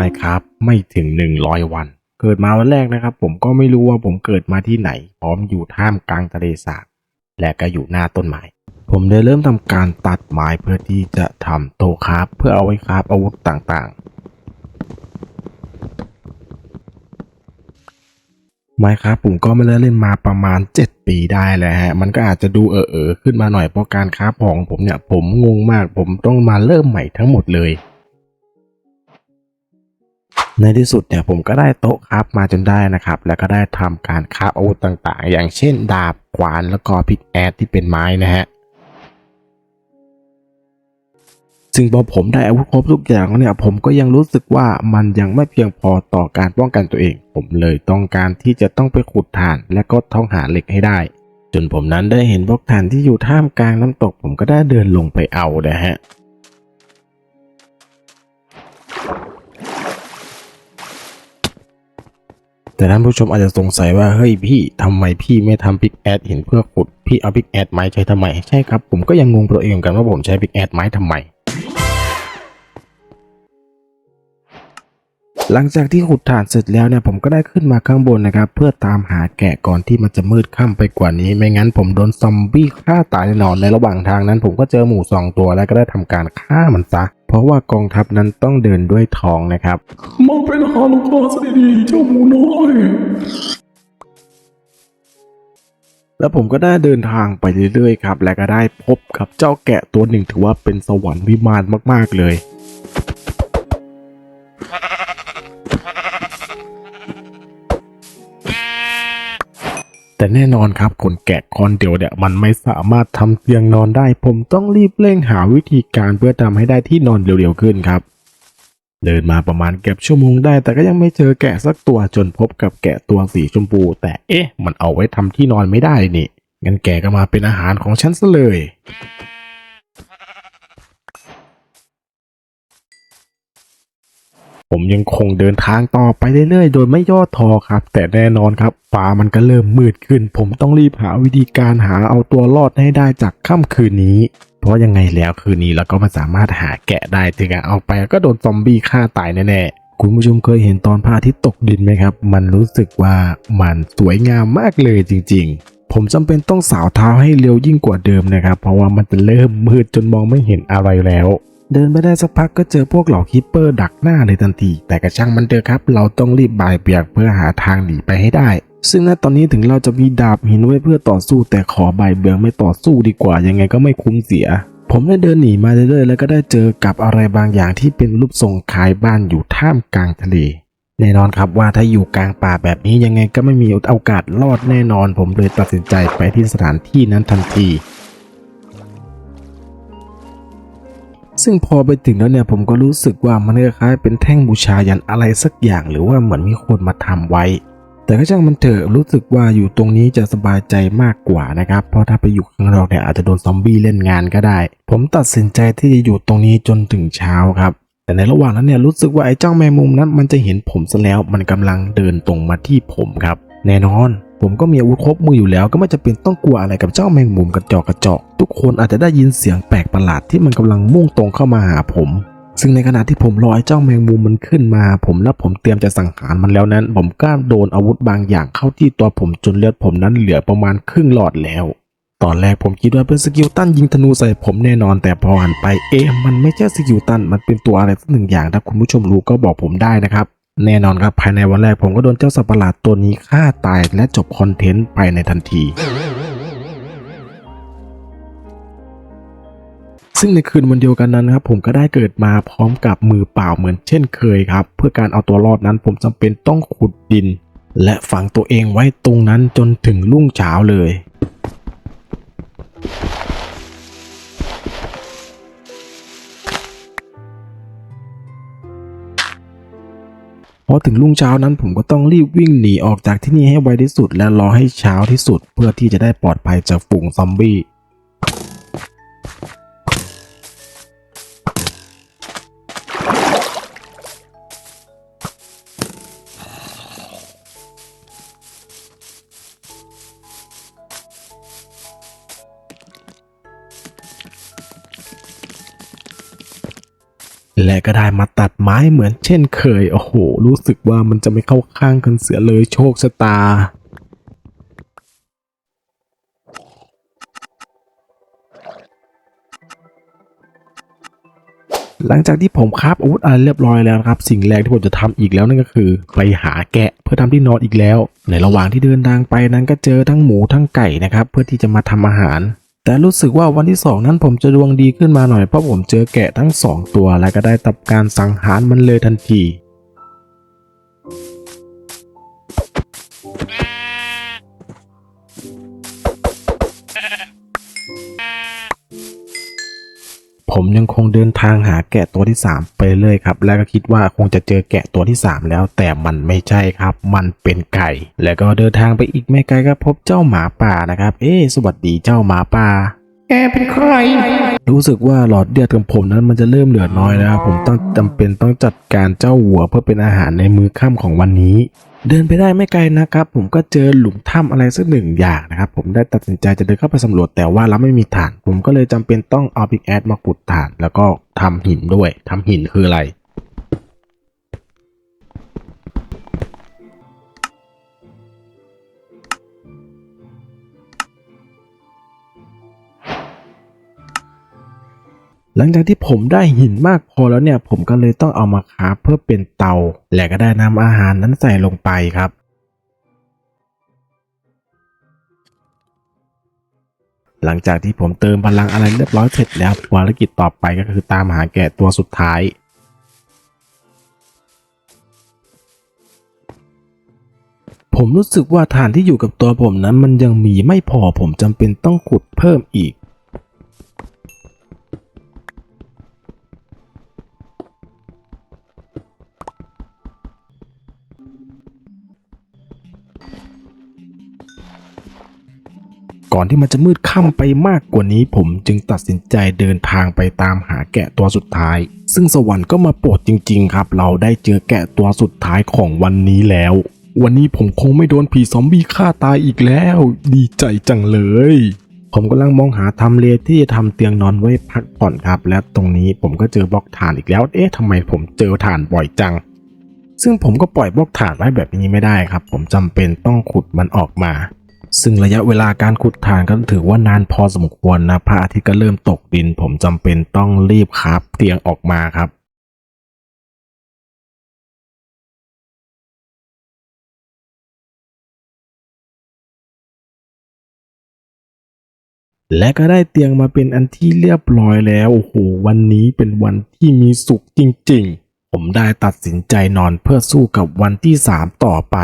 Minecraft ไม่ถึง 100 วัน เกิดมาวันแรกนะครับ ผมก็ไม่รู้ว่าผมเกิดมาที่ไหน พร้อมอยู่ท่ามกลางทะเลสาบและก็อยู่หน้าต้นไม้ผมได้เริ่มทำการตัดไม้เพื่อที่จะทำโตคราฟเพื่อเอาไว้คราฟอาวุธต่างๆไมครับผมก็ไม่ได้เล่นมาประมาณ 7 ปีได้แล้วฮะ มันก็อาจจะดูเออเออขึ้นมาหน่อยเพราะการค้าของผมเนี่ย ผมงงมาก ผมต้องมาเริ่มใหม่ทั้งหมดเลย ในที่สุดเนี่ยผมก็ได้โต๊ะคราฟมาจนได้นะครับ แล้วก็ได้ทำการคาฟอาวุธต่างๆ อย่างเช่น ดาบขวานแล้วก็พิกแอดที่เป็นไม้นะฮะซึ่งพอผมได้อาวุธครบทุกอย่างแล้วเนี่ยผมก็ยังรู้สึกว่ามันยังไม่เพียงพอต่อการป้องกันตัวเอง ผมเลยต้องการที่จะต้องไปขุดถ่าน และก็ท่องหาเหล็กให้ได้ จนผมนั้นได้เห็นบล็อกถ่านที่อยู่ท่ามกลางน้ำตก ผมก็ได้เดินลงไปเอานะฮะ แต่ท่านผู้ชมอาจจะสงสัยว่าเฮ้ยพี่ทำไมพี่ไม่ทำพิกแอดหินเพื่อขุดพี่เอาพิกแอดไม้ใช้ทำไม ใช่ครับผมก็ยังงงตัวเองเหมือนกันว่าผมใช้พิกแอดไม้ทำไม หลังจากที่ขุดถ่านเสร็จแล้วเนี่ยผมก็ได้ขึ้นมาข้างบนนะครับ เพื่อตามหาแกะก่อนที่มันจะมืดค่ำไปกว่านี้ ไม่งั้นผมโดนซอมบี้ฆ่าตายแน่นอนในระหว่างทางนั้น ผมก็เจอหมูสองตัวแล้วก็ได้ทำการฆ่ามันซะเพราะว่ากองทัพนั้นต้องเดินด้วยทองนะครับมาเป็นอาหารของข้าซะดีๆเจ้าหมูน้อยแล้วผมก็ได้เดินทางไปเรื่อยๆครับ และก็ได้พบกับเจ้าแกะตัวหนึ่งถือว่าเป็นสวรรค์วิมานมากๆเลย แต่แน่นอนครับคนแกะคอนเดียวเนี่ยมันไม่สามารถทำเตียงนอนได้ ผมต้องรีบเร่งหาวิธีการเพื่อทำให้ได้ที่นอนเร็วๆขึ้นครับเดินมาประมาณเกือบชั่วโมงได้ แต่ก็ยังไม่เจอแกะสักตัวจนพบกับแกะตัวสีชมพู แต่เอ๊ะ มันเอาไว้ทำที่นอนไม่ได้นี่งั้นแกก็มาเป็นอาหารของฉันซะเลย ผมยังคงเดินทางต่อไปเรื่อยๆ โดยไม่ย่อท้อครับ แต่แน่นอนครับฟ้ามันก็เริ่มมืดขึ้น ผมต้องรีบหาวิธีการหาเอาตัวรอดให้ได้จากค่ำคืนนี้ เพราะยังไงแล้วคืนนี้เราก็ไมาสามารถหาแกะได้ถึงเอาไปก็โดนซอมบี้ฆ่าตายแน่ๆคุณผู้ชมเคยเห็นตอนพระอาทิตย์ตกดินไหมครับ มันรู้สึกว่ามันสวยงามมากเลยจริง ๆผมจำเป็นต้องสาวเท้าให้เร็วยิ่งกว่าเดิมนะครับ เพราะว่ามันจะเริ่มมืดจนมองไม่เห็นอะไรแล้ว เดินไปได้สักพักก็เจอพวกเหล่าคิปเปอร์ดักหน้าเลยทันที แต่กระช่างมันเถอะครับ เราต้องรีบบ่ายเบียกเพื่อหาทางหนีไปให้ได้ ซึ่งณตอนนี้ถึงเราจะมีดาบหินไว้เพื่อต่อสู้ แต่ขอบ่ายเบียงไม่ต่อสู้ดีกว่า ยังไงก็ไม่คุ้มเสีย ผมได้เดินหนีมาเรื่อยๆแล้วก็ได้เจอกับอะไรบางอย่างที่เป็นรูปทรงคล้ายบ้านอยู่ท่ามกลางทะเลแน่นอนครับว่าถ้าอยู่กลางป่าแบบนี้ยังไงก็ไม่มีโอกาสรอดแน่นอน ผมเลยตัดสินใจไปที่สถานที่นั้นทันที ซึ่งพอไปถึงแล้วเนี่ยผมก็รู้สึกว่ามันคล้ายเป็นแท่งบูชายันอะไรสักอย่างหรือว่าเหมือนมีคนมาทำไว้ แต่ก็ช่างมันเถอะรู้สึกว่าอยู่ตรงนี้จะสบายใจมากกว่านะครับเพราะถ้าไปอยู่ข้างนอกเนี่ยอาจจะโดนซอมบี้เล่นงานก็ได้ ผมตัดสินใจที่จะอยู่ตรงนี้จนถึงเช้าครับแต่ในระหว่างนั้นเนี่ยรู้สึกว่าไอ้เจ้าแมงมุมนั้นมันจะเห็นผมซะแล้ว มันกำลังเดินตรงมาที่ผมครับ แน่นอน ผมก็มีอาวุธครบมืออยู่แล้ว ก็ไม่จะเป็นต้องกลัวอะไรกับเจ้าแมงมุมกระจอกกระจอกทุกคนอาจจะได้ยินเสียงแปลกประหลาดที่มันกำลังมุ่งตรงเข้ามาหาผม ซึ่งในขณะที่ผมรอไอ้เจ้าแมงมุมมันขึ้นมา ผมและผมเตรียมจะสังหารมันแล้วนั้น ผมก็โดนอาวุธบางอย่างเข้าที่ตัวผมจนเลือดผมนั้นเหลือประมาณครึ่งหลอดแล้วตอนแรกผมคิดว่าเป็นสกิลตันยิงธนูใส่ผมแน่นอนแต่พอหันไปเอ๊ะมันไม่ใช่สกิลตันมันเป็นตัวอะไรสักหนึ่งอย่างถ้าคุณผู้ชมรู้ก็บอกผมได้นะครับ แน่นอนครับภายในวันแรกผมก็โดนเจ้าสัตว์ประหลาดตัวนี้ฆ่าตายและจบคอนเทนต์ไปในทันที ซึ่งในคืนวันเดียวกันนั้นครับผมก็ได้เกิดมาพร้อมกับมือเปล่าเหมือนเช่นเคยครับ เพื่อการเอาตัวรอดนั้นผมจำเป็นต้องขุดดิน และฝังตัวเองไว้ตรงนั้นจนถึงรุ่งเช้าเลย พอถึงรุ่งเช้านั้นผมก็ต้องรีบวิ่งหนีออกจากที่นี่ให้ไวที่สุด และรอให้เช้าที่สุด เพื่อที่จะได้ปลอดภัยจากฝูงซอมบี้ และก็ได้มาตัดไม้เหมือนเช่นเคย โอ้โห รู้สึกว่ามันจะไม่เข้าข้างกันเสียเลยโชคชะตา หลังจากที่ผมคราบอาวุธอะไรเรียบร้อยแล้วครับ สิ่งแรกที่ผมจะทำอีกแล้วนั่นก็คือ ไปหาแกะเพื่อทำที่นอนอีกแล้ว ในระหว่างที่เดินทางไปนั้นก็เจอทั้งหมูทั้งไก่นะครับ เพื่อที่จะมาทำอาหาร แต่รู้สึกว่าวันที่สองนั้นผมจะดวงดีขึ้นมาหน่อยเพราะผมเจอแกะทั้งสองตัว และก็ได้ตับการสังหารมันเลยทันที ยังคงเดินทางหาแกะตัวที่ 3 ไปเลยครับ แล้วก็คิดว่าคงจะเจอแกะตัวที่ 3 แล้ว แต่มันไม่ใช่ครับ มันเป็นไก่ แล้วก็เดินทางไปอีกไม่ไกลก็พบเจ้าหมาป่านะครับ เอ๊สวัสดีเจ้าหมาป่า แกเป็นใคร รู้สึกว่าหลอดเลือดของผมนั้นมันจะเริ่มเหลือน้อยนะครับผมต้องจำเป็นต้องจัดการเจ้าหัวเพื่อเป็นอาหารในมื้อค่ำของวันนี้ เดินไปได้ไม่ไกลนะครับ ผมก็เจอหลุมถ้ำอะไรสักหนึ่งอย่างนะครับ ผมได้ตัดสินใจจะเดินเข้าไปสำรวจแต่ว่าเราไม่มีฐาน ผมก็เลยจำเป็นต้องเอาพิกแอดมาขุดฐาน แล้วก็ทำหินด้วยทำหินคืออะไร หลังจากที่ผมได้หินมากพอแล้วเนี่ย ผมก็เลยต้องเอามาคาเพื่อเป็นเตา และก็ได้นำอาหารนั้นใส่ลงไปครับหลังจากที่ผมเติมพลังอะไรเรียบร้อยเสร็จแล้วภารกิจต่อไปก็คือตามหาแกะตัวสุดท้าย ผมรู้สึกว่าฐานที่อยู่กับตัวผมนั้นมันยังมีไม่พอผมจำเป็นต้องขุดเพิ่มอีก ก่อนที่มันจะมืดค่ำไปมากกว่านี้ผมจึงตัดสินใจเดินทางไปตามหาแกะตัวสุดท้าย ซึ่งสวรรค์ก็มาโปรดจริง ๆ ครับ เราได้เจอแกะตัวสุดท้ายของวันนี้แล้ว วันนี้ผมคงไม่โดนผีซอมบี้ฆ่าตายอีกแล้ว ดีใจจังเลย ผมกำลังมองหาทำเลที่จะทำเตียงนอนไว้พักผ่อนครับ และตรงนี้ผมก็เจอบล็อกฐานอีกแล้ว เอ๊ะทำไมผมเจอฐานบ่อยจัง ซึ่งผมก็ปล่อยบล็อกฐานไว้แบบนี้ไม่ได้ครับ ผมจำเป็นต้องขุดมันออกมา ซึ่งระยะเวลาการขุดฐานก็ถือว่านานพอสมควรนะพระอาทิตย์ก็เริ่มตกดิน ผมจำเป็นต้องรีบครับเตียงออกมาครับและก็ได้เตียงมาเป็นอันที่เรียบร้อยแล้ว โอ้โห วันนี้เป็นวันที่มีสุขจริงๆ ผมได้ตัดสินใจนอนเพื่อสู้กับวันที่ 3 ต่อไป